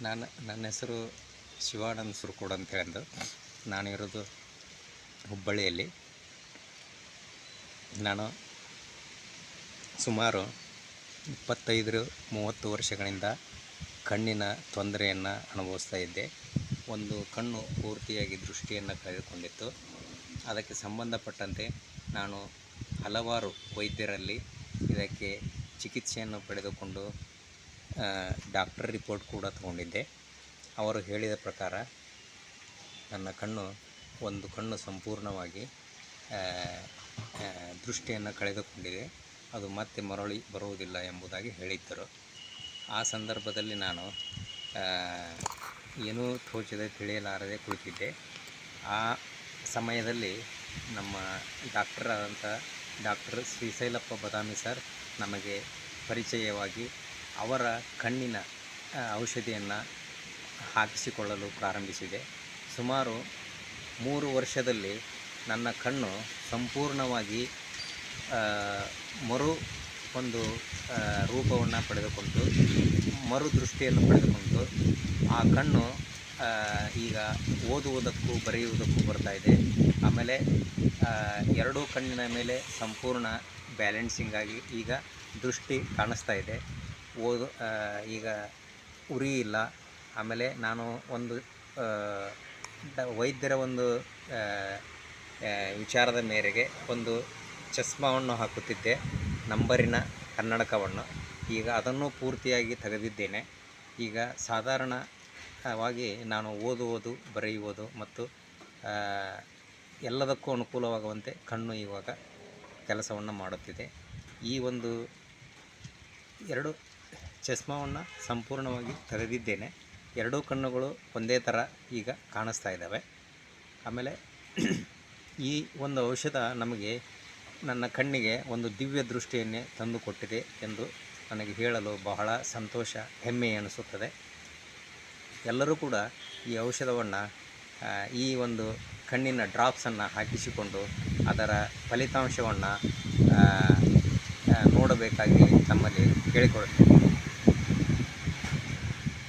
ನಾನು ನನ್ನ ಹೆಸರು ಶಿವಾನಂದ್ ಸುರ್ಕೋಡ್ ಅಂತ ಹೇಳಿದ್ದು. ನಾನಿರೋದು ಹುಬ್ಬಳ್ಳಿಯಲ್ಲಿ. ನಾನು ಸುಮಾರು ಇಪ್ಪತ್ತೈದು ಮೂವತ್ತು ವರ್ಷಗಳಿಂದ ಕಣ್ಣಿನ ತೊಂದರೆಯನ್ನು ಅನುಭವಿಸ್ತಾ ಇದ್ದೆ. ಒಂದು ಕಣ್ಣು ಪೂರ್ತಿಯಾಗಿ ದೃಷ್ಟಿಯನ್ನು ಕಳೆದುಕೊಂಡಿತ್ತು. ಅದಕ್ಕೆ ಸಂಬಂಧಪಟ್ಟಂತೆ ನಾನು ಹಲವಾರು ವೈದ್ಯರಲ್ಲಿ ಇದಕ್ಕೆ ಚಿಕಿತ್ಸೆಯನ್ನು ಪಡೆದುಕೊಂಡು ಡಾಕ್ಟರ್ ರಿಪೋರ್ಟ್ ಕೂಡ ತಗೊಂಡಿದ್ದೆ. ಅವರು ಹೇಳಿದ ಪ್ರಕಾರ ನನ್ನ ಕಣ್ಣು ಒಂದು ಕಣ್ಣು ಸಂಪೂರ್ಣವಾಗಿ ದೃಷ್ಟಿಯನ್ನು ಕಳೆದುಕೊಂಡಿದೆ. ಅದು ಮತ್ತೆ ಮರಳಿ ಬರುವುದಿಲ್ಲ ಎಂಬುದಾಗಿ ಹೇಳಿದ್ದರು. ಆ ಸಂದರ್ಭದಲ್ಲಿ ನಾನು ಏನೂ ತೋಚದೆ ತಿಳಿಯಲಾರದೆ ಕುಳಿತಿದ್ದೆ. ಆ ಸಮಯದಲ್ಲಿ ನಮ್ಮ ಡಾಕ್ಟರ್ ಆದಂಥ ಡಾಕ್ಟರ್ ಶ್ರೀಶೈಲಪ್ಪ ಬದಾಮಿ ಸರ್ ನಮಗೆ ಪರಿಚಯವಾಗಿ ಅವರ ಕಣ್ಣಿನ ಔಷಧಿಯನ್ನು ಹಾಕಿಸಿಕೊಳ್ಳಲು ಪ್ರಾರಂಭಿಸಿದೆ. ಸುಮಾರು ಮೂರು ವರ್ಷದಲ್ಲಿ ನನ್ನ ಕಣ್ಣು ಸಂಪೂರ್ಣವಾಗಿ ಮರು ಒಂದು ರೂಪವನ್ನು ಪಡೆದುಕೊಂಡು ಮರು ದೃಷ್ಟಿಯನ್ನು ಪಡೆದುಕೊಂಡು ಆ ಕಣ್ಣು ಈಗ ಓದುವುದಕ್ಕೂ ಬರೆಯುವುದಕ್ಕೂ ಬರ್ತಾ ಇದೆ. ಆಮೇಲೆ ಎರಡೂ ಕಣ್ಣಿನ ಮೇಲೆ ಸಂಪೂರ್ಣ ಬ್ಯಾಲೆನ್ಸಿಂಗ್ ಆಗಿ ಈಗ ದೃಷ್ಟಿ ಕಾಣಿಸ್ತಾ ಇದೆ. ಓದು ಈಗ ಉರಿ ಇಲ್ಲ. ಆಮೇಲೆ ನಾನು ಒಂದು ವೈದ್ಯರ ಒಂದು ವಿಚಾರದ ಮೇರೆಗೆ ಒಂದು ಚಸ್ಮಾವನ್ನು ಹಾಕುತ್ತಿದ್ದೆ, ನಂಬರಿನ ಕನ್ನಡಕವನ್ನು. ಈಗ ಅದನ್ನು ಪೂರ್ತಿಯಾಗಿ ತೆಗೆದಿದ್ದೇನೆ. ಈಗ ಸಾಧಾರಣವಾಗಿ ನಾನು ಓದುವುದು, ಬರೆಯುವುದು ಮತ್ತು ಎಲ್ಲದಕ್ಕೂ ಅನುಕೂಲವಾಗುವಂತೆ ಕಣ್ಣು ಇವಾಗ ಕೆಲಸವನ್ನು ಮಾಡುತ್ತಿದೆ. ಈ ಒಂದು ಎರಡು ಚಸ್ಮಾವನ್ನು ಸಂಪೂರ್ಣವಾಗಿ ತೆಗೆದಿದ್ದೇನೆ ಎರಡೂ ಕಣ್ಣುಗಳು ಒಂದೇ ಥರ ಈಗ ಕಾಣಿಸ್ತಾ ಇದ್ದಾವೆ. ಆಮೇಲೆ ಈ ಒಂದು ಔಷಧ ನಮಗೆ ನನ್ನ ಕಣ್ಣಿಗೆ ಒಂದು ದಿವ್ಯ ದೃಷ್ಟಿಯನ್ನೇ ತಂದುಕೊಟ್ಟಿದೆ ಎಂದು ನನಗೆ ಹೇಳಲು ಬಹಳ ಸಂತೋಷ, ಹೆಮ್ಮೆ ಅನಿಸುತ್ತದೆ. ಎಲ್ಲರೂ ಕೂಡ ಈ ಔಷಧವನ್ನು ಈ ಒಂದು ಕಣ್ಣಿನ ಡ್ರಾಪ್ಸನ್ನು ಹಾಕಿಸಿಕೊಂಡು ಅದರ ಫಲಿತಾಂಶವನ್ನು ನೋಡಬೇಕಾಗಿ ತಮ್ಮಲ್ಲಿ ಕೇಳಿಕೊಳ್ಳುತ್ತೇನೆ.